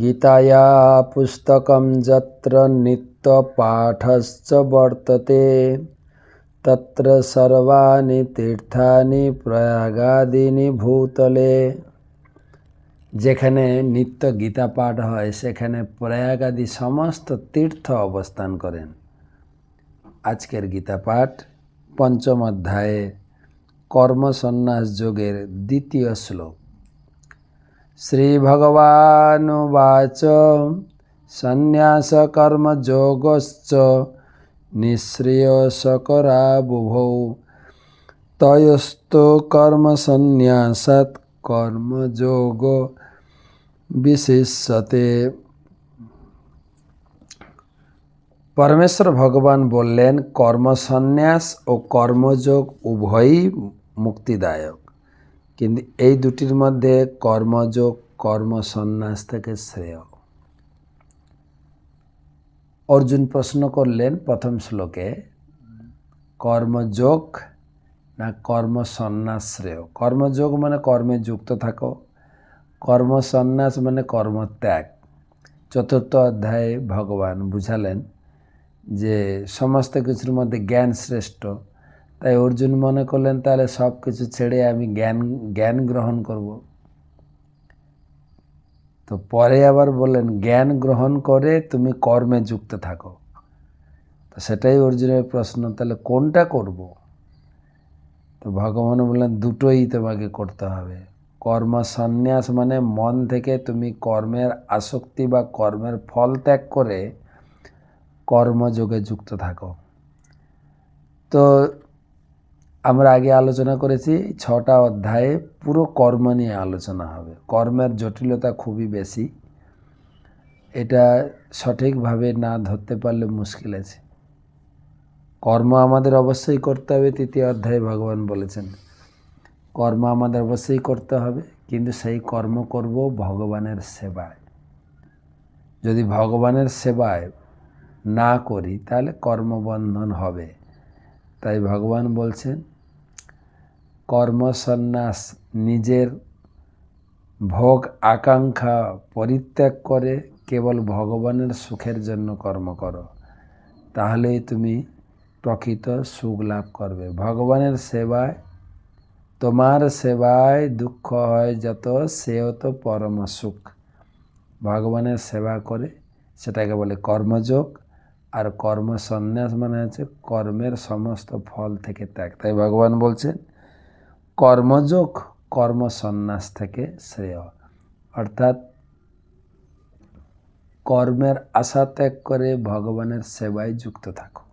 गीताया पुस्तकं यत्र नित्यपाठश्च वर्तते तत्र सर्वाणि तीर्थानि প্রয়াগাদিনি ভূতলে যেখানে নিত্য গীতা পাঠ হয় সেখানে প্রয়াগাদি সমস্ত তীর্থ অবস্থান করেন আজকের গীতা পাঠ পঞ্চম অধ্যায়ে কর্মসন্ন্যাস যোগের দ্বিতীয় শ্লোক श्रीभगवानुवाच। सन्न्यासकर्मयोगश्च निःश्रेयसकरा कर्म तयोस्तो कर्मसन्न्यासात् कर्मयोगो विशिष्यते। परमेश्वर भगवान बोललेन कर्मसन्यास और कर्मयोग उभय मुक्तिदायक। কিন্তু এই দুটির মধ্যে কর্মযোগ, কর্মসন্ন্যাস থেকে শ্রেয়। অর্জুন প্রশ্ন করলেন প্রথম শ্লোকে, কর্মযোগ না কর্মসন্ন্যাস শ্রেয়? কর্মযোগ মানে কর্মে যুক্ত থাকো, কর্মসন্ন্যাস মানে কর্মত্যাগ। চতুর্থ অধ্যায়ে ভগবান বুঝালেন যে সমস্ত কিছুর মধ্যে জ্ঞান শ্রেষ্ঠ। তাই অর্জুন মনে করলেন, তাহলে সব কিছু ছেড়ে আমি জ্ঞান জ্ঞান গ্রহণ করব। তো পরে আবার বললেন, জ্ঞান গ্রহণ করে তুমি কর্মে যুক্ত থাকো। তো সেটাই অর্জুনের প্রশ্ন, তাহলে কোনটা করব? তো ভগবান বললেন, দুটোই তোমাকে করতে হবে। কর্ম সন্ন্যাস মানে মন থেকে তুমি কর্মের আসক্তি বা কর্মের ফল ত্যাগ করে কর্মযোগে যুক্ত থাকো। তো আমরা আগে আলোচনা করেছি, ছটা অধ্যায়ে পুরো কর্ম নিয়ে আলোচনা হবে। কর্মের জটিলতা খুবই বেশি। এটা সঠিকভাবে না ধরতে পারলে মুশকিল আছে। কর্ম আমাদের অবশ্যই করতে হবে, তৃতীয় অধ্যায়ে ভগবান বলেছেন। কর্ম আমাদের অবশ্যই করতে হবে, কিন্তু সেই কর্ম করব ভগবানের সেবায়। যদি ভগবানের সেবায় না করি, তাহলে কর্মবন্ধন হবে। তাই ভগবান বলছেন কর্মসন্ন্যাস নিজের ভোগ আকাঙ্ক্ষা পরিত্যাগ করে কেবল ভগবানের সুখের জন্য কর্ম করো, তাহলেই তুমি প্রকৃত সুখ লাভ করবে। ভগবানের সেবায়, তোমার সেবায় দুঃখ হয় যত, সেও তো পরম সুখ। ভগবানের সেবা করে সেটাকে বলে কর্মযোগ, আর কর্ম সন্ন্যাস মানে হচ্ছে কর্মের সমস্ত ফল থেকে ত্যাগ। তাই ভগবান বলছেন কর্মযোগ কর্মসন্ন্যাস থেকে শ্রেয়। অর্থাৎ কর্মের আশা ত্যাগ করে ভগবানের সেবায় যুক্ত থাকো।